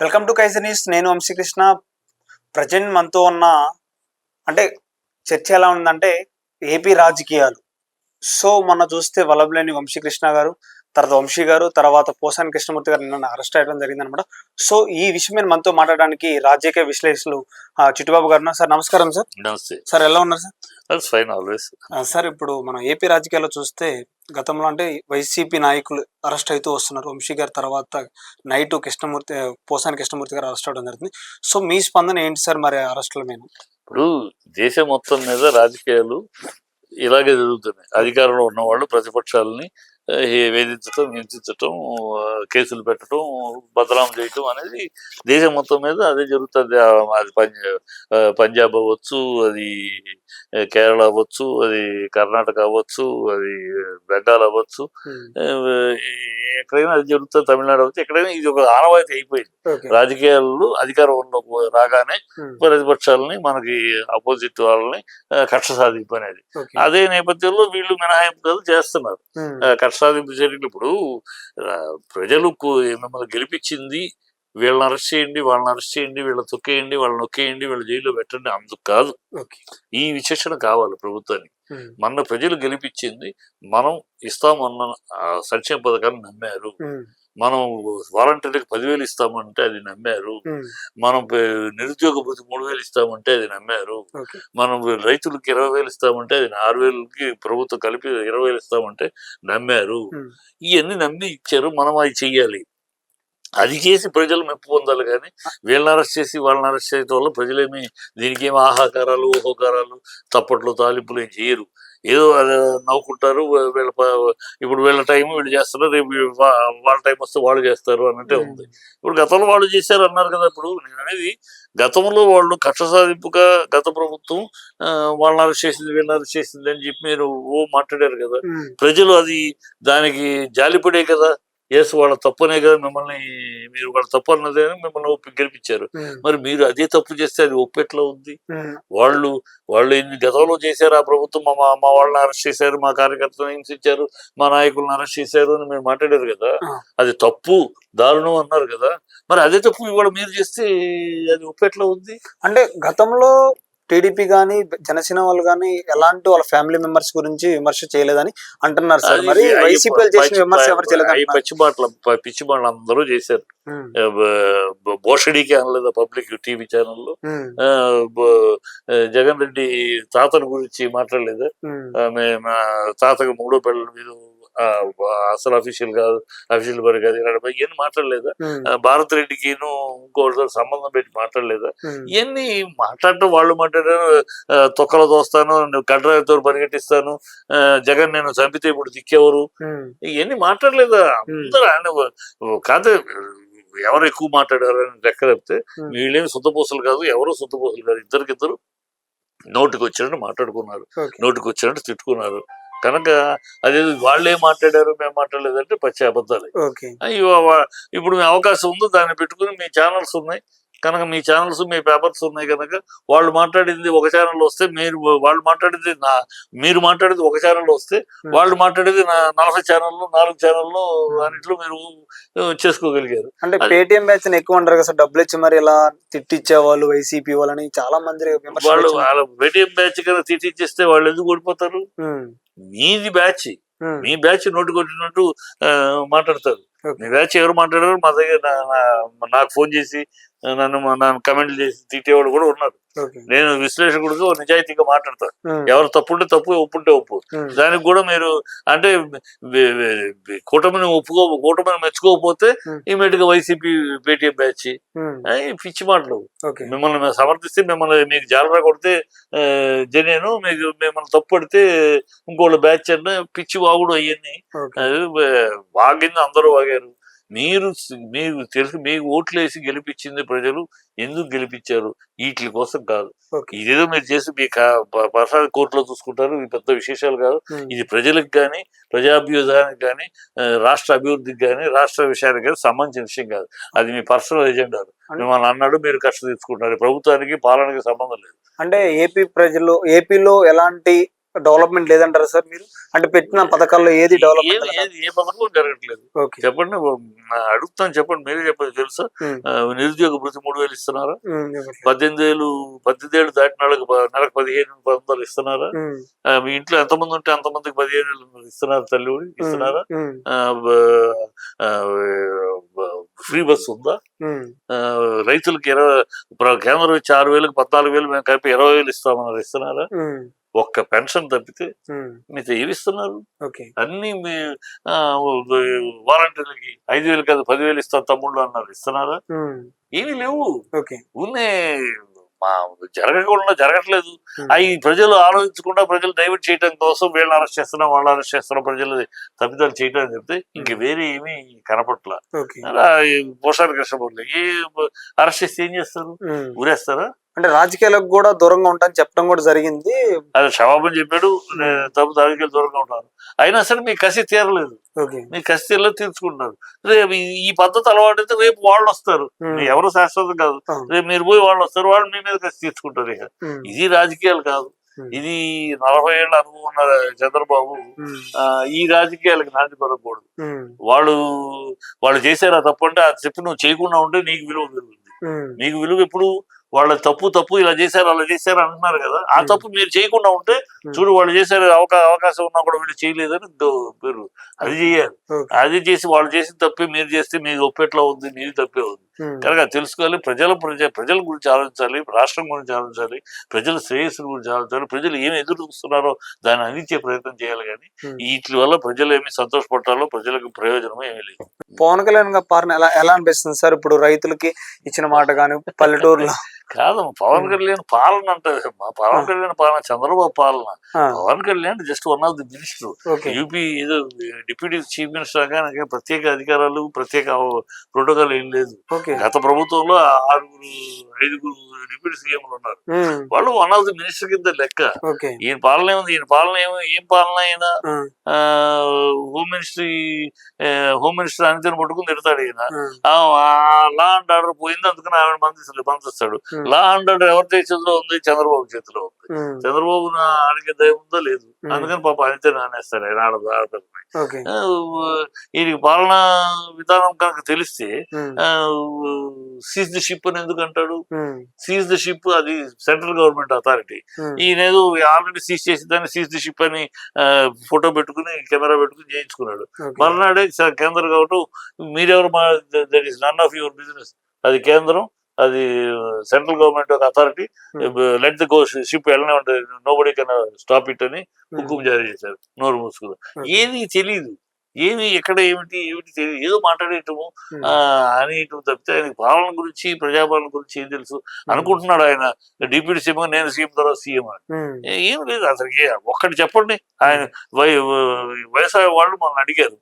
Welcome to కైసనీస్ నేను Vamsikrishna present మనతో ఉన్న అంటే చర్చ ఎలా ఉందంటే ఏపీ రాజకీయాలు. సో మొన్న చూస్తే వల్లభలేని వంశీకృష్ణ గారు తర్వాత వంశీ గారు తర్వాత పోసాని కృష్ణమూర్తి గారు నిన్న అరెస్ట్ అయ్యడం జరిగింది అనమాట సో ఈ విషయం మీద మనతో మాట్లాడడానికి రాజకీయ విశ్లేషకులు చిట్టుబాబు గారు. సార్ నమస్కారం సార్. నమస్తే. సార్ ఎలా ఉన్నారు సార్? ఫైన్ ఆల్వేస్ సార్ ఇప్పుడు మనం ఏపీ రాజకీయాల్లో చూస్తే గతంలో అంటే వైసీపీ నాయకులు అరెస్ట్ అవుతూ వస్తున్నారు. వంశీ గారి తర్వాత నైట్ కృష్ణమూర్తి పోసాని కృష్ణమూర్తి గారు అరెస్ట్ అవడం జరిగింది. సో మీ స్పందన ఏంటి సార్ మరి అరెస్టుల మీద? ఇప్పుడు దేశం మొత్తం మీద రాజకీయాలు ఇలాగే జరుగుతున్నాయి. అధికారంలో ఉన్న వాళ్ళు ప్రతిపక్షాలని వేధించటం హింసించటం కేసులు పెట్టడం బదనాం చేయటం అనేది దేశం మొత్తం మీద అదే జరుగుతుంది. అది పంజాబ్ అవ్వచ్చు అది కేరళ అవ్వచ్చు అది కర్ణాటక అవ్వచ్చు అది బెంగాల్ అవ్వచ్చు. ఆ, ఎక్కడైనా అది జరుగుతుంది. తమిళనాడు అవ్వచ్చు ఎక్కడైనా ఇది ఒక ఆనవాయితీ అయిపోయింది. రాజకీయాల్లో అధికారంలో రాగానే ప్రతిపక్షాలని మనకి అపోజిట్ వాళ్ళని కక్ష సాధింపు అనేది. అదే నేపథ్యంలో వీళ్ళు మినహాయింపులు చేస్తున్నారు. ఆ, కక్ష చర్యలు ఇప్పుడు ఆ, ప్రజలు మిమ్మల్ని గెలిపించింది వీళ్ళని అరెస్ట్ చేయండి వాళ్ళని అరెస్ట్ చేయండి వీళ్ళని తొక్కేయండి వాళ్ళని నొక్కేయండి వీళ్ళ జైల్లో పెట్టండి అందుకు కాదు. ఈ విచక్షణ కావాలి ప్రభుత్వానికి. మన ప్రజలు గెలిపించింది మనం ఇస్తామన్న సంక్షేమ పథకాన్ని నమ్మారు. మనం వాలంటీర్లకు పదివేలు ఇస్తామంటే అది నమ్మారు. మనం నిరుద్యోగ భృతి మూడు వేలు ఇస్తామంటే అది నమ్మారు. మనం రైతులకు ఇరవై వేలు ఇస్తామంటే అది ఆరు వేలకి ప్రభుత్వం కలిపి ఇరవై వేలు ఇస్తామంటే నమ్మారు. ఇవన్నీ నమ్మి ఇచ్చారు. మనం అది చెయ్యాలి. అది చేసి ప్రజలు మెప్పు పొందాలి కానీ వీళ్ళని అరెస్ట్ చేసి వాళ్ళని అరెస్ట్ చేయడం వల్ల ప్రజలేమి దీనికి ఏమి ఆహాకారాలు ఊహోకారాలు తప్పట్లు తాలింపులు ఏం చేయరు. ఏదో అది నవ్వుకుంటారు వీళ్ళ ఇప్పుడు వీళ్ళ టైం వీళ్ళు చేస్తారు రేపు వాళ్ళ టైం వస్తే వాళ్ళు చేస్తారు అన్నట్టే ఉంది. ఇప్పుడు గతంలో వాళ్ళు చేశారు అన్నారు కదా ఇప్పుడు నేను అనేది గతంలో వాళ్ళు కక్ష సాధింపుగా గత ప్రభుత్వం ఆ, వాళ్ళని అరెస్ట్ చేసింది వీళ్ళని అరెస్ట్ చేసింది అని చెప్పి మీరు ఓ మాట్లాడారు కదా. ప్రజలు అది దానికి జాలిపడే కదా. ఎస్ వాళ్ళ తప్పనే కదా మిమ్మల్ని మీరు వాళ్ళ తప్పు అన్నదే అని మిమ్మల్ని ఒప్పి గెలిపించారు. మరి మీరు అదే తప్పు చేస్తే అది ఒప్పెట్లా ఉంది? వాళ్ళు వాళ్ళు ఎన్ని గతంలో చేశారు ఆ ప్రభుత్వం మా మా- వాళ్ళని అరెస్ట్ చేశారు మా కార్యకర్తలను హింసించారు మా నాయకులను అరెస్ట్ చేశారు అని మీరు మాట్లాడారు కదా. అది తప్పు దారుణం అన్నారు కదా. మరి అదే తప్పు ఇవాళ మీరు చేస్తే అది ఒప్పెట్లా ఉంది? అంటే గతంలో టీడీపీ గానీ జనసేన వాళ్ళు గానీ ఎలాంటి వాళ్ళ ఫ్యామిలీ మెంబర్స్ గురించి విమర్శ చేయలేదని అంటున్నారు సార్. మరి వైసీపీ చేసిన విమర్శ ఎవరు చేయలేదు అయ్యి పచ్చి మాటలు ప- పిచ్చి మాటలు అందరూ చేశారు. ఆ, బ- బ- భోషడికి అనలేదు పబ్లిక్ టీవీ ఛానల్లో. జగన్ రెడ్డి తాతను గురించి మాట్లాడలేదు. తాతకు మూడో పిల్లల మీద అసలు అఫీషియల్ కాదు అఫీషియల్ పని కాదు ఇలాంటి ఇవన్నీ మాట్లాడలేదా? భారత్ రెడ్డికిను ఇంకోటితో సంబంధం పెట్టి మాట్లాడలేదా? ఇవన్నీ మాట్లాడటం వాళ్ళు మాట్లాడారు. తొక్కల దోస్తాను కడ్రాయితో పరిగెట్టిస్తాను జగన్ నేను చంపితే ఇప్పుడు దిక్కెవరు? ఇవన్నీ మాట్లాడలేదా? అందరూ ఆయన కాదు ఎవరు ఎక్కువ మాట్లాడారు అని లెక్క చెప్తే. వీళ్ళేమి సుత్తపూసలు కాదు ఎవరు సుత్తపూసలు కాదు ఇద్దరికిద్దరు నోటికి వచ్చినట్టు మాట్లాడుకున్నారు. నోటికి వచ్చినట్టు తిట్టుకున్నారు. కనుక అదే వాళ్ళు మాట్లాడారు మేము మాట్లాడలేదంటే పచ్చి అబద్ధాలు. ఇప్పుడు మీ అవకాశం ఉందో దాన్ని పెట్టుకుని మీ ఛానల్స్ ఉన్నాయి కనుక మీ ఛానల్స్ మీ పేపర్స్ ఉన్నాయి కనుక వాళ్ళు మాట్లాడింది ఒక ఛానల్లో వస్తే మీరు వాళ్ళు మాట్లాడింది నా మీరు మాట్లాడింది ఒక ఛానల్లో వస్తే వాళ్ళు మాట్లాడేది నా నలభై ఛానల్లో నాలుగు ఛానల్లో అన్నింటిలో మీరు చేసుకోగలిగారు. అంటే పేటిఎం బ్యాచ్ ఎక్కువ అంటారు కదా డబ్బులు ఇచ్చి మరి ఇలా తిట్టిచ్చే వాళ్ళు వైసీపీ వాళ్ళని చాలా మంది వాళ్ళు బేటీఎం బ్యాచ్ కదా తీసేస్తే వాళ్ళు ఎందుకు ఓడిపోతారు? ఉమ్, మీది బ్యాచ్. మీ బ్యాచ్ నోటు కొట్టినట్టు మాట్లాడతారు. మీ బ్యాచ్ ఎవరు మాట్లాడారు మా దగ్గర నాకు ఫోన్ చేసి నన్ను నన్ను కమెంట్లు చేసి తిట్టేవాళ్ళు కూడా ఉన్నారు. నేను విశ్లేషకుడిగా నిజాయితీగా మాట్లాడతాను. ఎవరు తప్పుంటే తప్పు ఒప్పుంటే ఒప్పు. దానికి కూడా మీరు అంటే కూటమిని ఒప్పుకో కూటమిని మెచ్చుకోకపోతే. ఇమీడియట్గా వైసీపీ పేటీఎం బ్యాచ్ పిచ్చి మాటలు. మిమ్మల్ని మేము సమర్థిస్తే మిమ్మల్ని మీకు జాలరా కొడితే జనేను మీకు మిమ్మల్ని తప్పుపడితే ఇంకోళ్ళ బ్యాచ్ అన్న పిచ్చి వాగుడు వే- వాగింది అందరూ వాగారు. మీరు మీకు తెలుసు మీకు ఓట్లు వేసి గెలిపించింది ప్రజలు ఎందుకు గెలిపించారు? వీటి కోసం కాదు. ఇదేదో మీరు చేసి మీ పర్సనల్ కోర్టులో చూసుకుంటారు ఇది పెద్ద విశేషాలు కాదు. ఇది ప్రజలకు కానీ ప్రజాభ్యుదానికి కానీ రాష్ట్ర అభివృద్ధికి కానీ రాష్ట్ర విషయానికి కానీ సంబంధించిన విషయం కాదు. అది మీ పర్సనల్ ఎజెండాలు మిమ్మల్ని అన్నాడు మీరు కష్టం తీసుకుంటున్నారు. ప్రభుత్వానికి పాలనకి సంబంధం లేదు. అంటే ఏపీ ప్రజలు ఏపీలో ఎలాంటి డెవలప్మెంట్ లేదంటారా సార్ మీరు? అంటే పెట్టిన పథకాల్లో ఏది డెవలప్మెంట్ ఏ పథకం జరగట్లేదు. చెప్పండి అడుగుతాను చెప్పండి మీరే చెప్పండి తెలుసా? నిరుద్యోగ భృతి మూడు వేలు ఇస్తున్నారా. పద్దెనిమిది వేలు పద్దెనిమిది ఏళ్ళు దాటిన వాళ్ళకి నెలకు పదిహేను వందలు ఇస్తున్నారా? మీ ఇంట్లో ఎంతమంది ఉంటే అంతమందికి పదిహేను వేలు ఇస్తున్నారు తల్లి ఇస్తున్నారా? ఫ్రీ బస్ ఉందా? రైతులకు ఇరవై కేంద్రం ఇచ్చి ఆరు వేలకు పద్నాలుగు వేలు మేము కలిపి ఇరవై వేలు ఇస్తామన్నారు ఇస్తున్నారా? ఒక్క పెన్షన్ తప్పితే మీతో ఏమి ఇస్తున్నారు ఓకే. అన్ని మీ వాలంటీర్లకి ఐదు వేలు కాదు పదివేలు ఇస్తాం తమ్ముళ్ళు అన్నారు. ఇస్తున్నారా? ఏమీ లేవు. మా జరగకుండా జరగట్లేదు. అవి ప్రజలు ఆలోచించకుండా ప్రజలు డైవర్ట్ చేయడం కోసం వీళ్ళని అరెస్ట్ చేస్తున్నాం వాళ్ళని అరెస్ట్ చేస్తున్నాం ప్రజలు తప్పిదాలు చేయడం అని చెప్తే ఇంక వేరే ఏమీ కనపట్ల కృష్ణపూర్లు ఏ అరెస్ట్ చేస్తే ఏం చేస్తారు. ఊరేస్తారా? అంటే రాజకీయాలకు కూడా దూరంగా ఉంటాను చెప్పడం కూడా జరిగింది. అది క్షమాపణ చెప్పాడు తప్పు దానికి దూరంగా ఉంటాను. అయినా సరే మీ కసి తీరలేదు. మీ కసి తీరలేదు తీర్చుకుంటారు రేపు ఈ- పద్ధతి అలవాటు అయితే రేపు వాళ్ళు వస్తారు. ఎవరు శాశ్వతం కాదు. రేపు మీరు పోయి వాళ్ళు వస్తారు వాళ్ళు మీ మీద కసి తీర్చుకుంటారు ఇక. ఇది రాజకీయాలు కాదు. ఇది నలభై ఏళ్ళ అనుభవం ఉన్న చంద్రబాబు ఈ రాజకీయాలకు నాంది పడకూడదు. వాళ్ళు వాళ్ళు చేశారా తప్పు అంటే అది చెప్పి నువ్వు చేయకుండా ఉంటే నీకు విలువ పెరుగుతుంది మీకు విలువ ఎప్పుడు వాళ్ళ తప్పు తప్పు ఇలా చేశారు అలా చేశారు అంటున్నారు కదా. ఆ. తప్పు మీరు చేయకుండా ఉంటే. చూడు వాళ్ళు చేశారు అవకా అవకాశం ఉన్నా కూడా వీళ్ళు చేయలేదని పేరు. అది చేయాలి. అది చేసి వాళ్ళు చేసిన తప్పే మీరు చేస్తే మీకు ఒప్పెట్లా ఉంది మీది తప్పే ఉంది. కనుక తెలుసుకోవాలి. ప్రజల ప్రజ ప్రజల గురించి ఆలోచించాలి రాష్ట్రం గురించి ఆలోచించాలి ప్రజల శ్రేయస్సు గురించి ఆలోచించాలి. ప్రజలు ఏమి ఎదురు చూస్తున్నారో దాన్ని అందించే ప్రయత్నం చేయాలి కానీ. వీటి వల్ల ప్రజలు ఏమి సంతోషపడాలో ప్రజలకు ప్రయోజనం ఏమీ లేదు. పవన్ కళ్యాణ్ గారి పాలన ఎలా ఎలా అనిపిస్తుంది సార్? ఇప్పుడు రైతులకి ఇచ్చిన మాట కానీ పల్లెటూరులో కాదమ్మా పవన్ కళ్యాణ్ పాలన అంటే మా పవన్ కళ్యాణ్ పాలన చంద్రబాబు పాలన. Pawan Kalyan just one of the minister UP ఏదో డిప్యూటీ చీఫ్ మినిస్టర్ కానీ ప్రత్యేక అధికారాలు ప్రత్యేక ప్రోటోకాల్ ఏం లేదు. గత ప్రభుత్వంలో ఆరుగురు ఐదుగురు డిప్యూటీ సీఎంలు ఉన్నారు. వాళ్ళు వన్ ఆఫ్ ది మినిస్టర్ కింద లెక్క. ఈయన పాలన ఏముంది? ఈయన పాలన ఏమో ఏం పాలన అయినా ఆ, హోమ్ మినిస్ట్రీ హోమ్ మినిస్టర్ అనితని పట్టుకుని తిడతాడు ఈయన. ఆ, లా అండ్ ఆర్డర్ పోయింది అందుకని బంధిస్తాడు బంధిస్తాడు Hmm. లా అండ్ ఆర్డర్ ఎవరి చేతిలో ఉంది? చంద్రబాబు చేతిలో ఉంది. చంద్రబాబు నా ఆడికి దయ ఉందో లేదు. అందుకని పాప అనితే నానేస్తాడు ఆయన ఆడ ఈయనకి పాలనా విధానం కనుక తెలిస్తే సీజ్ ది షిప్ అని ఎందుకు అంటాడు? సీజ్ ది షిప్ అది సెంట్రల్ గవర్నమెంట్ అథారిటీ ఈయన ఏదో ఆల్రెడీ సీజ్ చేసి దాన్ని సీజ్ ది షిప్ అని ఫోటో పెట్టుకుని కెమెరా పెట్టుకుని చేయించుకున్నాడు. మర్నాడే కేంద్ర కాబట్టి మీరెవరు మా that is none of your business అది కేంద్రం అది సెంట్రల్ గవర్నమెంట్ ఒక authority Hmm. Let the go ship వెళ్ళనే ఉంటుంది. Nobody can stop it అని హుకుం జారీ చేశారు. నోరు మూసుకుని ఓకే. ఏది తెలియదు ఏమి ఎక్కడ ఏమిటి ఏమిటి తెలియదు ఏదో మాట్లాడేయటము ఆ, అనేయటం తప్పితే ఆయనకి పాలన గురించి ప్రజాపాలన గురించి ఏం తెలుసు? అనుకుంటున్నాడు ఆయన. డిప్యూటీ సీఎం నేను సీఎం తర్వాత సీఎం అని. ఏ- లేదు. అసలు ఒక్కటి చెప్పండి. ఆయన వై- వ్యవసాయ వాళ్ళు మనల్ని అడిగారు.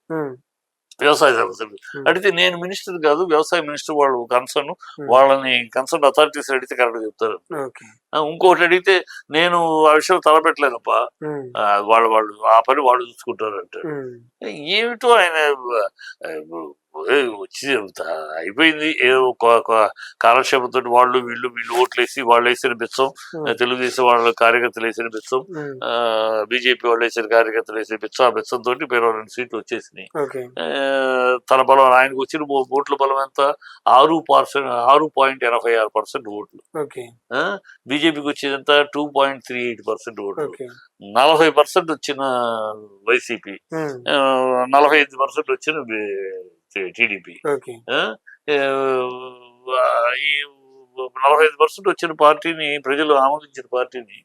వ్యవసాయ సమస్యలు Hmm. అడిగితే నేను మినిస్టర్ కాదు వ్యవసాయ మినిస్టర్ వాళ్ళు కన్సర్న్. వాళ్ళని కన్సర్న్ అథారిటీస్ అడిగితే కరెక్ట్ చెప్తారు. ఇంకొకటి అడిగితే నేను ఆ విషయం తలపెట్టలేనప్పా. వాళ్ళు వాళ్ళు ఆ పని వాళ్ళు చూసుకుంటారు అంటే ఏమిటో ఆయన వచ్చి అయిపోయింది. ఏదో కాలక్షేపంతో వాళ్ళు వీళ్ళు వీళ్ళు ఓట్లు వేసి వాళ్ళు వేసిన బిచ్చం ఉమ్, తెలుగుదేశం వాళ్ళ కార్యకర్తలు వేసిన బిచ్చం ఉమ్, బీజేపీ వాళ్ళు వేసిన కార్యకర్తలు వేసిన బిచ్చం ఆ బిచ్చం తోటి పేరు రెండు సీట్లు వచ్చేసినాయి తన బలం ఆయనకు వచ్చిన ఓట్ల బలం ఎంత? ఆరు పర్సెంట్ ఆరు పాయింట్ ఎనభై ఆరు పర్సెంట్ ఓట్లు. బీజేపీకి వచ్చేది ఎంత? Two point three eight percent ఓట్లు. నలభై పర్సెంట్ వచ్చిన వైసీపీ. నలభై ఐదు పర్సెంట్ వచ్చిన టీడీపీ ఈ నలభై ఐదు పర్సెంట్ వచ్చిన పార్టీని ప్రజలు ఆమోదించిన పార్టీని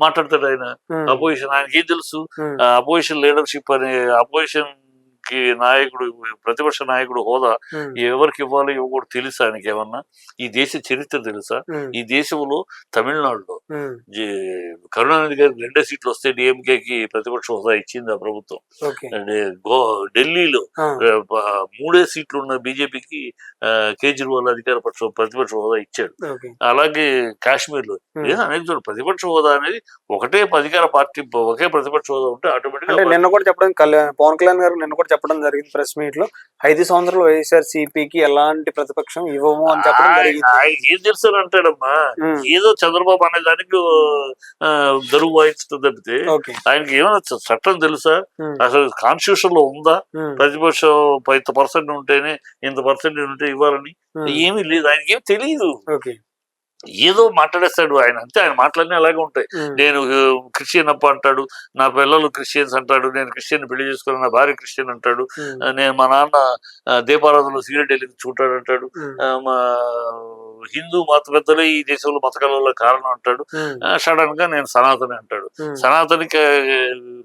మాట్లాడతాడు ఆయన. అపోజిషన్ ఆయనకి ఏం తెలుసు అపోజిషన్ లీడర్షిప్ అనే అపోజిషన్ కి నాయకుడు ప్రతిపక్ష నాయకుడు హోదా ఎవరికి ఇవ్వాలో ఇవ్వకూడదు తెలుసా ఆయనకి ఏమన్నా? ఈ దేశ చరిత్ర తెలుసా? ఈ దేశంలో తమిళనాడులో కరుణానిధి గారికి రెండే సీట్లు వస్తే డిఎంకేకి ప్రతిపక్ష హోదా ఇచ్చింది ఆ ప్రభుత్వం. ఢిల్లీలో మూడే సీట్లు ఉన్న బీజేపీకి కేజ్రీవాల్ అధికార పక్ష ప్రతిపక్ష హోదా ఇచ్చాడు. అలాగే కాశ్మీర్లో అనేక చోట్ల ప్రతిపక్ష హోదా అనేది ఒకటే అధికార పార్టీ ఒకే ప్రతిపక్ష హోదా ఉంటే ఆటోమేటిక్ నిన్న కూడా చెప్పడం కళ్యాణ్ పవన్ కళ్యాణ్ గారు నిన్న కూడా చెప్పడం జరిగింది ప్రెస్ మీట్లో. ఐదు సంవత్సరాలు వైఎస్ఆర్ సిపికి ఎలాంటి ప్రతిపక్షం ఇవ్వము అని చెప్పడం జరిగింది. ఏం తెలుసు అంటాడమ్మా. ఏదో చంద్రబాబు అనే దానికి దరువు వాయించడం తప్పితే ఆయనకి ఏమైనా చట్టం తెలుసా? అసలు కాన్స్టిట్యూషన్లో ఉందా? ప్రతిపక్షం ఇంత పర్సెంట్ ఉంటేనే ఇంత పర్సెంట్ ఉంటే ఇవ్వాలని? ఏమీ లేదు. ఆయనకి ఏం తెలియదు ఏదో మాట్లాడేస్తాడు ఆయన. అంతే ఆయన మాటలన్నీ అలాగే ఉంటాయి. నేను క్రిస్టియన్ అప్ప అంటాడు నా పిల్లలు క్రిస్టియన్స్ అంటాడు నేను క్రిస్టియన్ పెళ్ళి చేసుకుని నా భార్య క్రిస్టియన్ అంటాడు నేను మా నాన్న దీపారాధనలో సిగరెట్ వెళ్ళి చూంటాడు అంటాడు మా హిందూ మత పెద్దలు ఈ దేశంలో మతకాలలో కారణం అంటాడు. సడన్గా నేను సనాతని అంటాడు. సనాతనికి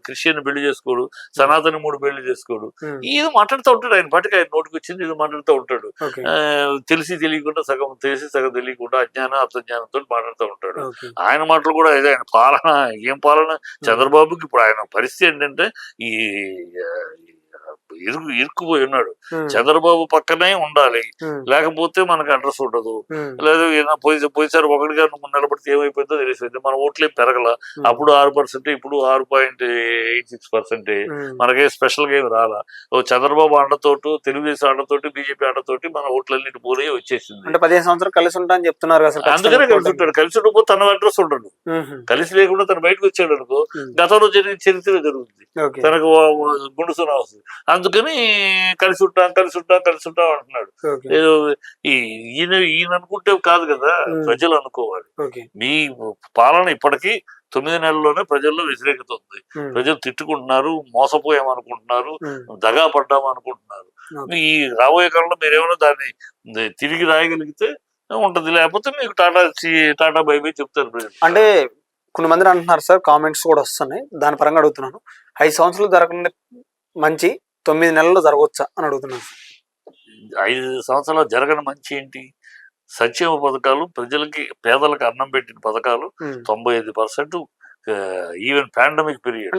క్రిస్టియన్ పెళ్ళి చేసుకోడు సనాతని మూడు పెళ్ళి చేసుకోడు. ఏదో మాట్లాడుతూ ఉంటాడు ఆయన పాటికి ఆయన నోటికి వచ్చింది ఏదో మాట్లాడుతూ ఉంటాడు. తెలిసి తెలియకుండా సగం తెలిసి సగం తెలియకుండా అజ్ఞానం అర్థజ్ఞానంతో మాట్లాడుతూ ఉంటాడు. ఆయన మాటలు కూడా ఇదే ఆయన పాలన ఏం పాలన? చంద్రబాబుకి ఇప్పుడు ఆయన పరిస్థితి ఏంటంటే ఈ ఇరుకు ఇరుక్కుపోయి ఉన్నాడు చంద్రబాబు పక్కనే ఉండాలి. లేకపోతే మనకు అడ్రస్ ఉండదు. లేదు ఈయన పోయి పోయిసారి ఒకటిగా నువ్వు నిలబడితే ఏమైపోయిందో తెలిసింది మన ఓట్లేం పెరగల. అప్పుడు ఆరు పర్సెంట్ ఇప్పుడు ఆరు పాయింట్ ఎయిట్ సిక్స్ పర్సెంట్ మనకే స్పెషల్గా ఏమి రాలా. ఓ చంద్రబాబు అండతోటి తెలుగుదేశం అండతోటి బీజేపీ అండతోటి మన ఓట్లన్నిటి పోలే వచ్చేసింది. అంటే పదిహేను సంవత్సరాలు కలిసి ఉంటా అని చెప్తున్నారు అందుకనే కలిసి ఉంటాడు. కలిసి ఉండకపోతే తన అడ్రస్ ఉండడు కలిసి లేకుండా తను బయటకు వచ్చాడు అనుకో గతంలో జరిగిన చరిత్ర జరుగుతుంది తనకు గుండుసున వస్తుంది అందుకని కలిసి ఉంటాం కలిసి ఉంటాం కలిసి ఉంటాం అంటున్నాడు. ఏదో ఈయన ఈయన అనుకుంటే కాదు కదా. ప్రజలు అనుకోవాలి. మీ పాలన ఇప్పటికీ తొమ్మిది నెలల్లోనే ప్రజల్లో వ్యతిరేకత ఉంది. ఉమ్, ప్రజలు తిట్టుకుంటున్నారు మోసపోయామనుకుంటున్నారు దగా పడ్డామనుకుంటున్నారు. ఓకే. ఈ రాబోయే కాలంలో మీరేమైనా దాన్ని తిరిగి రాయగలిగితే ఉంటది. లేకపోతే మీకు టాటా టాటా బై బై చెప్తారు ప్రజలు. అంటే కొన్ని మంది అంటున్నారు సార్ కామెంట్స్ కూడా వస్తున్నాయి. దాని పరంగా అడుగుతున్నాను. ఐదు సంవత్సరాలు జరగకుండా మంచి తొమ్మిది నెలల్లో జరగవచ్చా అని అడుగుతున్నాను ఐదు సంవత్సరాలు జరగని మంచి ఏంటి సంక్షేమ పథకాలు ప్రజలకి పేదలకు అన్నం పెట్టిన పథకాలు. తొంభై ఐదు percent even pandemic period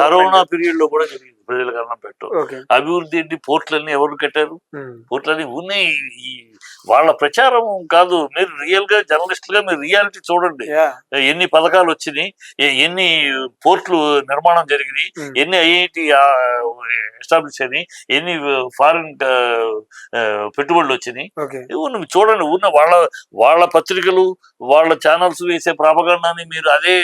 corona- పీరియడ్లో కూడా జరిగింది. ప్రజలకు అన్నం పెట్టు. అభివృద్ధి ఏంటి? పోర్ట్లన్నీ ఎవరు కట్టారు? పోర్ట్లన్నీ ఉన్నాయి. ఈ వాళ్ళ ప్రచారం కాదు. మీరు రియల్గా జర్నలిస్ట్గా మీరు రియాలిటీ చూడండి. ఎన్ని పథకాలు వచ్చినాయి? ఎన్ని పోర్ట్లు నిర్మాణం జరిగినాయి? ఎన్ని ఐఐటి ఎస్టాబ్లిష్ అయినాయి? ఎన్ని ఫారిన్ పెట్టుబడులు వచ్చినాయి? చూడండి. ఉన్న వాళ్ళ వాళ్ళ పత్రికలు వాళ్ళ ఛానల్స్ వేసే ప్రాపగండాన్ని మీరు అదే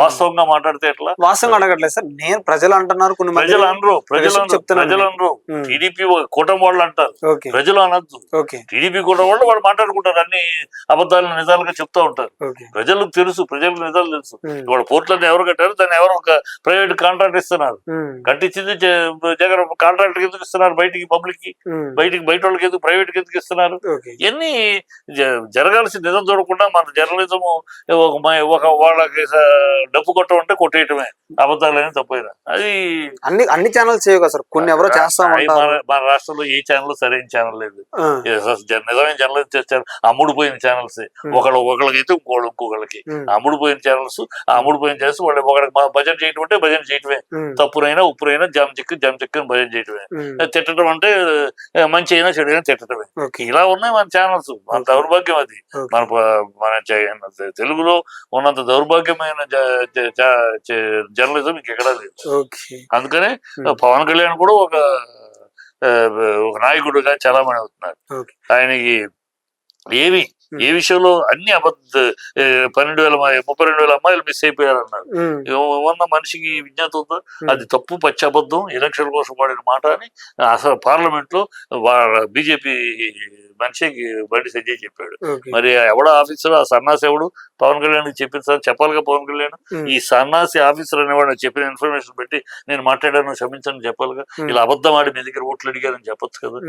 వాస్తవంగా మాట్లాడితే ఎట్లా? వాస్తవంగా అడగట్లేదు సార్. నేను ప్రజలు అంటున్నారు కొన్ని ప్రజలు అనరు ప్రజలు ప్రజలు అనరు టీడీపీ కూటమి వాళ్ళు అంటారు. ప్రజలు అనొద్దు. టీడీపీ కూటమి వాళ్ళు వాళ్ళు మాట్లాడుకుంటారు అన్ని అబద్ధాలు నిజాలుగా చెప్తా ఉంటారు. ప్రజలకు తెలుసు ప్రజలకు నిజాలు తెలుసు. ఇవాళ పోర్ట్లను ఎవరు కట్టారు? దాన్ని ఎవరు ఒక ప్రైవేట్ కాంట్రాక్ట్ ఇస్తున్నారు. కట్టించింది జగన్ కాంట్రాక్ట్ ఎందుకు ఇస్తున్నారు బయటికి పబ్లిక్కి బయటికి బయట వాళ్ళకి ఎందుకు ప్రైవేట్కి ఎందుకు ఇస్తున్నారు ఇవన్నీ జరగాల్సిన నిజం చూడకుండా మన జర్నలిజం ఒక వాళ్ళకి డబ్బు కొట్టమంటే కొట్టేయటమే. అబద్ధాలని తప్పైన అది అన్ని అన్ని ఛానల్స్ సార్. కొన్ని ఎవరో చేస్తా మన రాష్ట్రంలో ఏ ఛానల్ సరైన ఛానల్ లేదు. నిజమైన జర్నలిజం చేస్తారు? అమ్ముడుపోయిన ఛానల్స్ ఒకళ్ళు ఒకళ్ళకైతే ఇంకోళ్ళు ఇంకొకళ్ళకి. అమ్ముడుపోయిన ఛానల్స్ అమ్ముడుపోయిన ఛానల్స్ వాళ్ళు ఒకరికి భజన చేయటం అంటే భజన చేయటమే. తప్పునైనా ఉప్పునైనా జమ్ చిక్కు జమ్ చిక్కు భజన చేయటమే. తిట్టడం అంటే మంచి అయినా చెడు అయినా తిట్టడమే ఇలా ఉన్నాయి మన ఛానల్స్ మన. దౌర్భాగ్యం అది. మన మన తెలుగులో ఉన్నంత దౌర్భాగ్యమైన జర్నలిజం ఇంకెక్కడా లేదు. అందుకనే ఉమ్, పవన్ కళ్యాణ్ కూడా ఒక ఒక నాయకుడుగా చలామణి అవుతున్నారు ఓకే. ఆయనకి ఏవి ఏ విషయంలో అన్ని అబద్ధ పన్నెండు వేల ముప్పై రెండు వేల అమ్మాయిలు మిస్ అయిపోయారు అన్నారు ఉమ్, ఏమన్నా మనిషికి విజ్ఞాత ఉందా? అది తప్పు పచ్చి అబద్ధం ఎలక్షన్ కోసం వాడిన మాట అని అసలు పార్లమెంట్లో బీజేపీ మనిషికి బండి సంజయ్ చెప్పాడు. మరి ఎవడ ఆఫీసర్? ఆ సన్నాసి ఎవడు? పవన్ కళ్యాణ్ చెప్పించారు చెప్పాలిగా పవన్ కళ్యాణ్? ఈ సన్నాసి ఆఫీసర్ అనేవాడు చెప్పిన ఇన్ఫర్మేషన్ పెట్టి నేను మాట్లాడాను క్షమించని చెప్పాలిగా. ఇలా అబద్ధం ఆడి మీ దగ్గర ఓట్లు అడిగారని చెప్పొచ్చు కదా.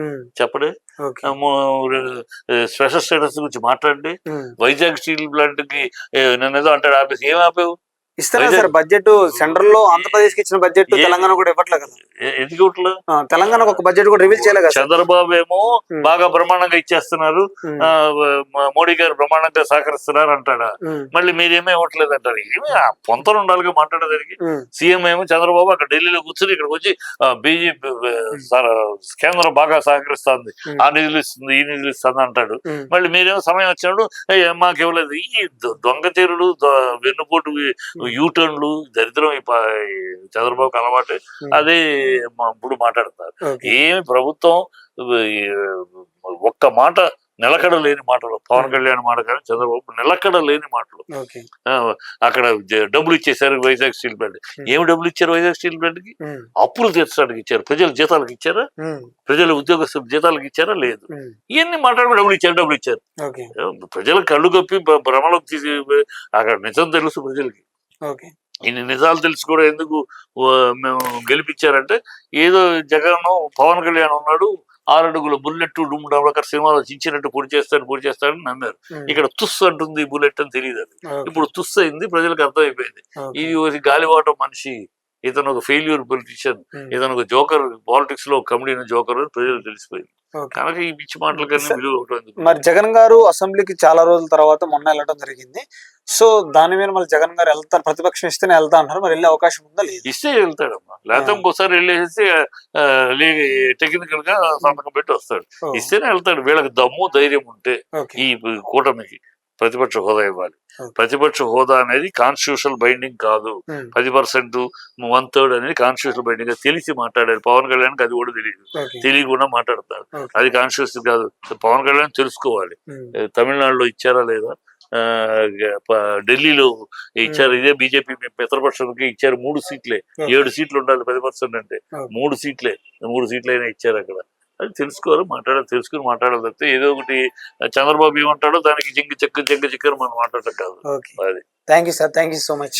చెప్పడే. స్పెషల్ స్టేటస్ గురించి మాట్లాడి ఉమ్. వైజాగ్ స్టీల్ ప్లాంట్కి ఏదో అంటాడు ఆపేసి ఏం ఆపావు? ఇస్తారా సార్? బడ్జెట్ సెంట్రల్లో ఆంధ్రప్రదేశ్కి ఇచ్చిన బడ్జెట్ తెలంగాణ కూడా ఇవ్వట్లే కదా. ఎందుకు ఇవ్వట్లేదు? తెలంగాణకు ఒక బడ్జెట్ కూడా రివీల్ చేయలే కదా సార్. చంద్రబాబు ఏమో. బాగా బ్రహ్మాండంగా ఇచ్చేస్తున్నారు. మోడీ గారు బ్రహ్మాండంగా సహకరిస్తున్నారు అంటాడా? మళ్ళీ మీరేమో ఇవ్వట్లేదు అంటారు. ఏమి ఆ పొంతన ఉండాలిగా మాట్లాడేదానికి సీఎం ఏమో చంద్రబాబు అక్కడ ఢిల్లీలో కూర్చొని ఇక్కడికి వచ్చి బీజేపీ కేంద్రం బాగా సహకరిస్తుంది. ఆ నిధులు ఇస్తుంది ఈ నిధులు ఇస్తుంది అంటాడు. మళ్ళీ మీరేమో సమయం వచ్చినప్పుడు "ఏయ్, మాకు ఇవ్వలేదు. ఈ దొ- దొంగ తీరుడు దొ- వెన్నుపోటు యూటర్న్లు దరిద్రం చంద్రబాబుకి అలవాటు. Hmm. అదే ఇప్పుడు మాట్లాడతారు ఓకే ఏమి ప్రభుత్వం ఒక్క మాట నిలకడ లేని మాటలు పవన్ Hmm. కళ్యాణ్ మాట కానీ చంద్రబాబు నిలకడ లేని మాటలు. అక్కడ డబ్బులు ఇచ్చేసారు వైజాగ్ స్టీల్ ప్లాంట్. Hmm. ఏమి డబ్బులు ఇచ్చారు వైజాగ్ స్టీల్ ప్లాంట్కి అప్పులు తీర్చడానికి ఇచ్చారు. ప్రజల జీతాలకు ఇచ్చారా? ప్రజల ఉద్యోగస్తుల జీతాలకు ఇచ్చారా? లేదు. ఇవన్నీ మాట్లాడుకుని డబ్బులు ఇచ్చారు డబ్బులు ఇచ్చారు. ఓకే ప్రజల కళ్ళు కప్పి భ్రమలోకి తీసి అక్కడ నిజం తెలుసు ప్రజలకి. ఇన్ని నిజాలు తెలిసి కూడా ఎందుకు మేము గెలిపించారంటే ఏదో జగన్ పవన్ కళ్యాణ్ ఉన్నాడు ఆరడుగుల బుల్లెట్ డుమ్ డబ్లకర్ సినిమాలో చించినట్టు పొడి చేస్తాడు పొడి చేస్తాడని నమ్మారు. ఇక్కడ తుస్సు అంటుంది బుల్లెట్ అని తెలియదు అది. ఇప్పుడు తుస్సు అయింది ప్రజలకు అర్థమైపోయింది. ఇది గాలివాటం మనిషి. ఇతను ఒక ఫెయిల్యూర్ పొలిటీషియన్ ఉమ్, ఇతను ఒక జోకర్ పాలిటిక్స్లో కమిడియన్ జోకర్ అని ప్రజలకు తెలిసిపోయింది. కనుక ఈ పిచ్చి మాటల కన్నా విలువ? మరి జగన్ గారు అసెంబ్లీకి చాలా రోజుల తర్వాత మొన్న వెళ్ళడం జరిగింది. సో దాని మీద మళ్ళీ జగన్ గారు వెళ్తారు ప్రతిపక్షం ఇస్తేనే వెళ్తా అంటారు మరి వెళ్ళే అవకాశం ఉందా లేదు? ఇస్తే వెళ్తాడమ్మా. లేకపోతే ఆ. ఇంకోసారి వెళ్ళేసి టెక్నికల్గా సంతకం పెట్టి వస్తాడు. ఓ, ఇస్తేనే వెళ్తాడు. వీళ్ళకి దమ్ము ధైర్యం ఉంటే ఈ కూటమికి. ప్రతిపక్ష హోదా ఇవ్వాలి. ప్రతిపక్ష హోదా అనేది కాన్స్టిట్యూషనల్ బైండింగ్ కాదు. పది పర్సెంట్ వన్ థర్డ్ అనేది కాన్స్టిట్యూషనల్ బైండింగ్ తెలిసి మాట్లాడారు. పవన్ కళ్యాణ్ అది కూడా తెలియదు. తెలియకుండా మాట్లాడతారు అది కాన్స్టిట్యూషన్ కాదు. పవన్ కళ్యాణ్ తెలుసుకోవాలి. తమిళనాడులో ఇచ్చారా లేదా? ఢిల్లీలో ఇచ్చారు. ఇదే బీజేపీ మిత్రపక్షానికి ఇచ్చారు మూడు సీట్లే. ఏడు సీట్లు ఉండాలి పది పర్సెంట్ అంటే. మూడు సీట్లే. మూడు సీట్లు అయినా ఇచ్చారు అక్కడ. అది తెలుసుకోవాలి మాట్లాడాలి తెలుసుకుని మాట్లాడాలి తప్పితే ఏదో ఒకటి చంద్రబాబు ఏమంటాడో దానికి జింగి చెక్క జింగ చిక్కని మనం మాట్లాడటం కాదు అది. Thank you sir thank you so much.